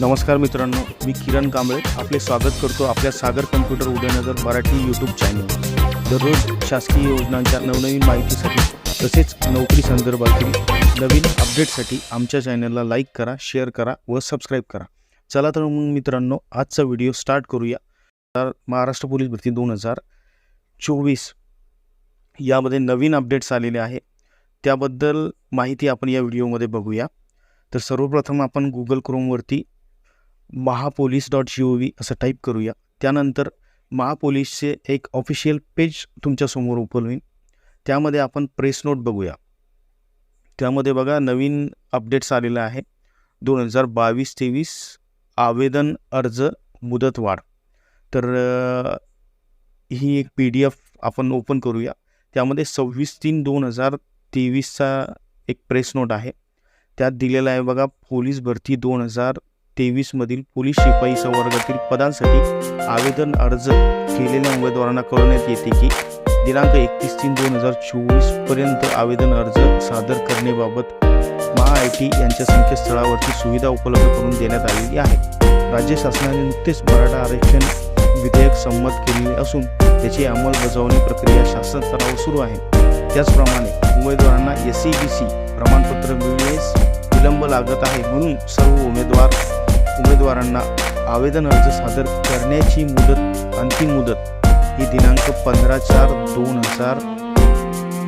नमस्कार मित्रांनो मी किरण कांबळे आपले स्वागत करतो आपल्या Sagar computer Udaynagar Marathi YouTube channel दररोज शासकीय योजनांच्या नवनवीन माहितीसाठी तसेच नोकरी संदर्भातील नवीन अपडेटसाठी आमच्या चॅनलला लाईक करा शेअर करा व सबस्क्राईब करा. चला तर मग मित्रांनो आजचा व्हिडिओ स्टार्ट करूया. तर महाराष्ट्र पोलीस भरती दोन हजार चोवीस यामध्ये नवीन अपडेट्स आलेले आहे. त्याबद्दल माहिती आपण या व्हिडिओमध्ये बघूया. तर सर्वप्रथम आपण Google क्रोमवरती Mahapolice dot G O V असं टाईप करूया. त्यानंतर महापोलीसचे एक ऑफिशियल पेज तुमच्यासमोर ओपन होईल. त्यामध्ये आपण प्रेस नोट बघूया. त्यामध्ये बघा नवीन अपडेट्स आलेलं आहे. दोन हजार बावीस तेवीस आवेदन अर्ज मुदतवाढ. तर ही एक पी डी एफ आपण ओपन करूया. त्यामध्ये सव्वीस तीन दोन हजार तेवीसचा एक प्रेस नोट आहे. त्यात दिलेला आहे बघा पोलीस भरती दोन हजार तेवीसमधील पोलीस शिपाई संवर्गातील पदांसाठी आवेदन अर्ज केलेल्या उमेदवारांना कळवण्यात येते की दिनांक एकतीस तीन दोन हजार चोवीसपर्यंत आवेदन अर्ज सादर करण्याबाबत महा आय टी यांच्या संकेतस्थळावरची सुविधा उपलब्ध करून देण्यात आलेली आहे. राज्य शासनाने नुकतेच मराठा आरक्षण विधेयक संमत केलेले असून त्याची अंमलबजावणी प्रक्रिया शासन स्तरावर सुरू आहे. त्याचप्रमाणे उमेदवारांना एस सी बी सी प्रमाणपत्र मिळण्यास विलंब लागत आहे म्हणून सर्व उमेदवार उमेदवारांना आवेदन अर्ज सादर करण्याची मुदत अंतिम मुदत ही दिनांक पंधरा चार दोन हजार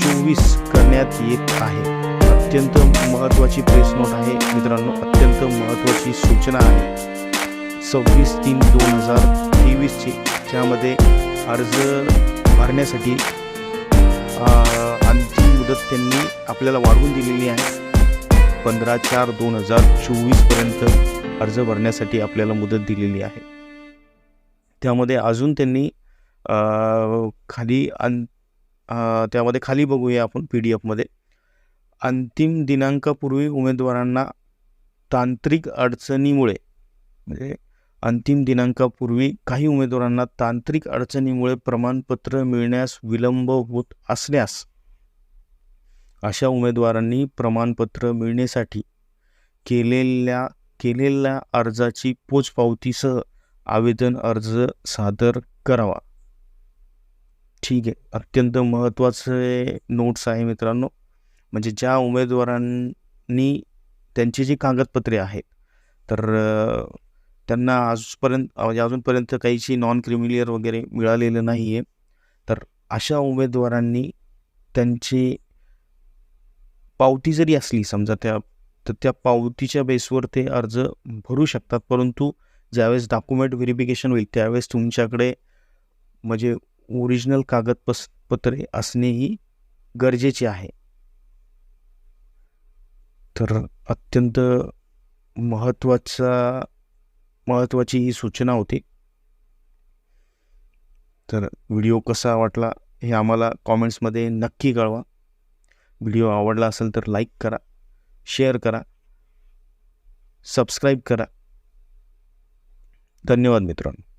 चोवीस करण्यात येत आहे. अत्यंत महत्त्वाची प्रेस नोट आहे. मित्रांनो अत्यंत महत्त्वाची सूचना आहे. सव्वीस तीन दोन हजार तेवीसची ज्यामध्ये अर्ज भरण्यासाठी अंतिम मुदत त्यांनी आपल्याला वाढवून दिलेली आहे. पंधरा चार दोन हजार चोवीसपर्यंत अर्ज भरण्यासाठी आपल्याला मुदत दिलेली आहे. त्यामध्ये अजून त्यांनी खाली अन त्यामध्ये खाली बघूया आपण पी डी एफमध्ये. अंतिम दिनांकापूर्वी उमेदवारांना तांत्रिक अडचणीमुळे म्हणजे अंतिम दिनांकापूर्वी काही उमेदवारांना तांत्रिक अडचणीमुळे प्रमाणपत्र मिळण्यास विलंब होत असल्यास अशा उमेदवारांनी प्रमाणपत्र मिळण्यासाठी केलेल्या केलेल्या अर्जाची पोचपावतीसह आवेदन अर्ज सादर करावा. ठीक आहे. अत्यंत महत्त्वाचे नोट्स आहे मित्रांनो. म्हणजे ज्या उमेदवारांनी त्यांची जी कागदपत्रे आहेत तर त्यांना आजपर्यंत म्हणजे अजूनपर्यंत काहीशी नॉन क्रिमिलियर वगैरे मिळालेलं नाही आहे तर अशा उमेदवारांनी त्यांची पावती जरी असली समजा त्या तर त्या पावतीच्या बेसवर ते अर्ज भरू शकतात. परंतु ज्यावेळेस डॉक्युमेंट व्हेरिफिकेशन होईल त्यावेळेस तुमच्याकडे म्हणजे ओरिजिनल कागदपस पत्रे असणेही गरजेचे आहे. तर अत्यंत महत्त्वाचा महत्त्वाची ही सूचना होती. तर व्हिडिओ कसा वाटला हे आम्हाला कॉमेंट्समध्ये नक्की कळवा. व्हिडिओ आवडला असेल तर लाईक करा. शेअर करा. सबस्क्राईब करा. धन्यवाद मित्रांनो.